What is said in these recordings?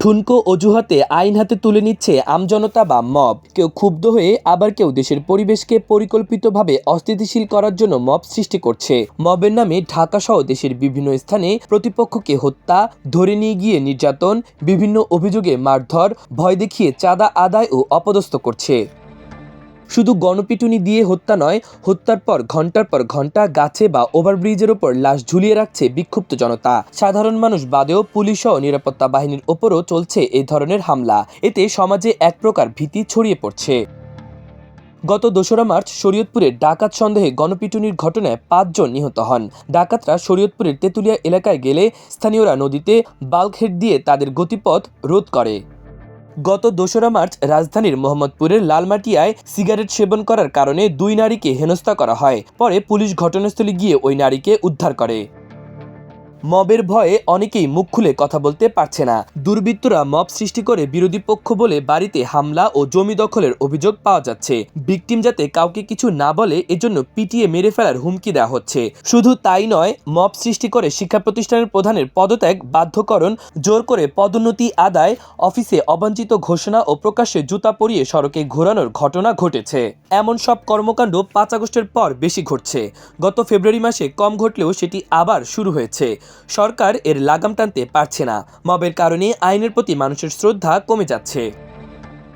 ঠুনকো অজুহাতে আইন হাতে তুলে নিচ্ছে আমজনতা বা মব। কেউ ক্ষুব্ধ হয়ে আবার কেউ দেশের পরিবেশকে পরিকল্পিতভাবে অস্থিতিশীল করার জন্য মব সৃষ্টি করছে। মবের নামে ঢাকা সহ দেশের বিভিন্ন স্থানে প্রতিপক্ষকে হত্যা, ধরে নিয়ে গিয়ে নির্যাতন, বিভিন্ন অভিযোগে মারধর, ভয় দেখিয়ে চাঁদা আদায় ও অপদস্থ করছে। শুধু গণপিটুনি দিয়ে হত্যা নয়, হত্যার পর ঘণ্টার পর ঘণ্টা গাছে বা ওভারব্রিজের ওপর লাশ ঝুলিয়ে রাখছে বিক্ষুব্ধ জনতা। সাধারণ মানুষ বাদেও পুলিশ ও নিরাপত্তা বাহিনীর ওপরও চলছে এই ধরনের হামলা। এতে সমাজে এক প্রকার ভীতি ছড়িয়ে পড়ছে। গত দোসরা মার্চ শরীয়তপুরে ডাকাত সন্দেহে গণপিটুনির ঘটনায় পাঁচজন নিহত হন। ডাকাতরা শরীয়তপুরের তেঁতুলিয়া এলাকায় গেলে স্থানীয়রা নদীতে বাল্কহেড দিয়ে তাদের গতিপথ রোধ করে। গত দোসরা মার্চ রাজধানীর মোহাম্মদপুরের লালমাটিয়ায় সিগারেট সেবন করার কারণে দুই নারীকে হেনস্থা করা হয়। পরে পুলিশ ঘটনাস্থলে গিয়ে ওই নারীকে উদ্ধার করে। মবের ভয়ে অনেকেই মুখ খুলে কথা বলতে পারছে না। দুর্বৃত্তরা মব সৃষ্টি করে বিরোধী পক্ষ বলে বাড়িতে হামলা ও জমি দখলের অভিযোগ পাওয়া যাচ্ছে। ভিকটিম যাতে কাউকে কিছু না বলে, এজন্য পিটিয়ে মেরে ফেলার হুমকি দেওয়া হচ্ছে। শুধু তাই নয়, মব সৃষ্টি করে শিক্ষা প্রতিষ্ঠানের প্রধানের পদত্যাগ, বাধ্যকরণ, জোর করে পদোন্নতি আদায়, অফিসে অবাঞ্ছিত ঘোষণা ও প্রকাশ্যে জুতা পরিয়ে সড়কে ঘোরানোর ঘটনা ঘটেছে। এমন সব কর্মকাণ্ড পাঁচ আগস্টের পর বেশি ঘটছে। গত ফেব্রুয়ারি মাসে কম ঘটলেও সেটি আবার শুরু হয়েছে। সরকার এর লাগাম টানতে পারছে না। মবের কারণে আইনের প্রতি মানুষের শ্রদ্ধা কমে যাচ্ছে।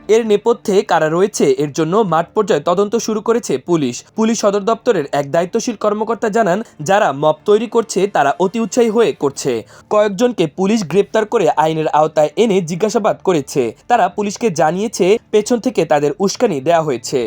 এর নেপথ্যে কারা রয়েছে, এর জন্য মাঠ পর্যায়ে তদন্ত শুরু করেছে পুলিশ। পুলিশ সদর দপ্তরের এক দায়িত্বশীল কর্মকর্তা জানান, যারা মব তৈরি করছে, তারা অতি উৎসাহী হয়ে করছে। কয়েকজনকে পুলিশ গ্রেপ্তার করে আইনের আওতায় এনে জিজ্ঞাসাবাদ করেছে। তারা পুলিশকে জানিয়েছে, পেছন থেকে তাদের উস্কানি দেওয়া হয়েছে।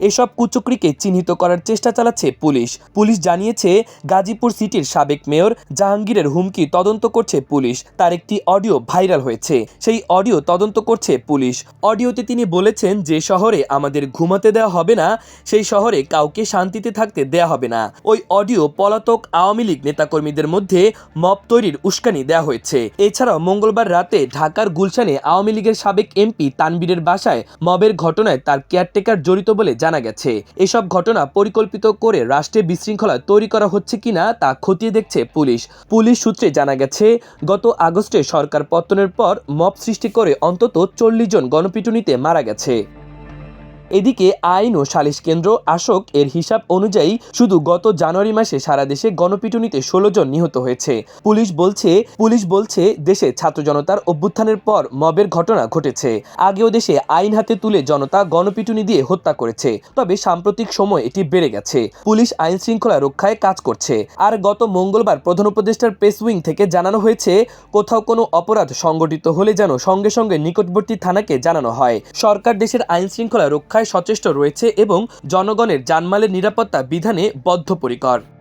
এসব কুচক্রিকে চিহ্নিত করার চেষ্টা চালাচ্ছে পুলিশ। পুলিশ জানিয়েছে, গাজীপুর সিটির সাবেক মেয়র জাহাঙ্গীরের হুমকি তদন্ত করছে পুলিশ। তার একটি অডিও ভাইরাল হয়েছে। সেই অডিও তদন্ত করছে পুলিশ। অডিওতে তিনি বলেছেন যে, শহরে আমাদের ঘুমাতে দেওয়া হবে না। সেই শহরে কাউকে শান্তিতে থাকতে দেয়া হবে না। ওই অডিও পলাতক আওয়ামী লীগ নেতাকর্মীদের মধ্যে মব তৈরির উস্কানি দেওয়া হয়েছে। এছাড়াও মঙ্গলবার রাতে ঢাকার গুলশানে আওয়ামী লীগের সাবেক এমপি তানবীরের বাসায় মবের ঘটনায় তার কেয়ারটেকার জড়িত বলে জানা গেছে। এসব ঘটনা পরিকল্পিত করে রাষ্ট্রে বিশৃঙ্খলা তৈরি করা হচ্ছে কিনা তা খতিয়ে দেখছে পুলিশ। পুলিশ সূত্রে জানা গেছে, গত আগস্টে সরকার পতনের পর মপ সৃষ্টি করে অন্তত চল্লিশ জন গণপিটুনিতে মারা গেছে। এদিকে আইন ও সালিশ কেন্দ্র আসক এর হিসাব অনুযায়ী শুধু গত জানুয়ারি মাসে সারা দেশে গণপিটুনিতে ষোলো জন নিহত হয়েছে। পুলিশ বলছে পুলিশ বলছে দেশে ছাত্র জনতার অভ্যুত্থানের পর মবের ঘটনা ঘটেছে। আগেও দেশে আইন হাতে তুলে জনতা গণপিটুনি দিয়ে হত্যা করেছে, তবে সাম্প্রতিক সময় এটি বেড়ে গেছে। পুলিশ আইন শৃঙ্খলা রক্ষায় কাজ করছে। আর গত মঙ্গলবার প্রধান উপদেষ্টার প্রেস উইং থেকে জানানো হয়েছে, কোথাও কোনো অপরাধ সংগঠিত হলে যেন সঙ্গে সঙ্গে নিকটবর্তী থানাকে জানানো হয়। সরকার দেশের আইন শৃঙ্খলা রক্ষায় সচেষ্ট রয়েছে এবং জনগণের জানমালের নিরাপত্তা বিধানে বদ্ধপরিকর।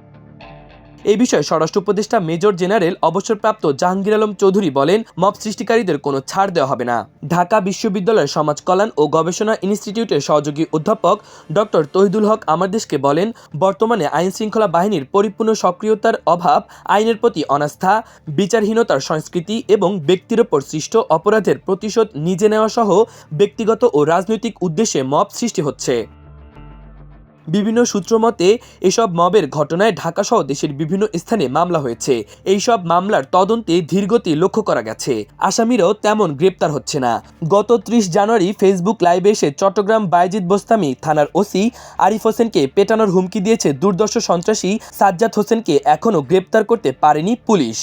এই বিষয়ে স্বরাষ্ট্র উপদেষ্টা মেজর জেনারেল অবসরপ্রাপ্ত জাহাঙ্গীর আলম চৌধুরী বলেন, মব সৃষ্টিকারীদের কোনো ছাড় দেওয়া হবে না। ঢাকা বিশ্ববিদ্যালয়ের সমাজ কল্যাণ ও গবেষণা ইনস্টিটিউটের সহযোগী অধ্যাপক ডক্টর তহিদুল হক আমারদেশকে বলেন, বর্তমানে আইন শৃঙ্খলা বাহিনীর পরিপূর্ণ সক্রিয়তার অভাব, আইনের প্রতি অনাস্থা, বিচারহীনতার সংস্কৃতি এবং ব্যক্তির ওপর সৃষ্ট অপরাধের প্রতিশোধ নিজে নেওয়া সহ ব্যক্তিগত ও রাজনৈতিক উদ্দেশ্যে মব সৃষ্টি হচ্ছে। বিভিন্ন সূত্র মতে, এসব মবের ঘটনায় ঢাকাসহ দেশের বিভিন্ন স্থানে মামলা হয়েছে। এইসব মামলার তদন্তে ধীরগতি লক্ষ্য করা গেছে। আসামিরাও তেমন গ্রেপ্তার হচ্ছে না। গত ত্রিশ জানুয়ারি ফেসবুক লাইভে এসে চট্টগ্রাম বাইজিদ বোস্তামি থানার ওসি আরিফ হোসেনকে পেটানোর হুমকি দিয়েছে দুর্দর্শ সন্ত্রাসী সাজ্জাদ হোসেনকে এখনও গ্রেপ্তার করতে পারেনি পুলিশ।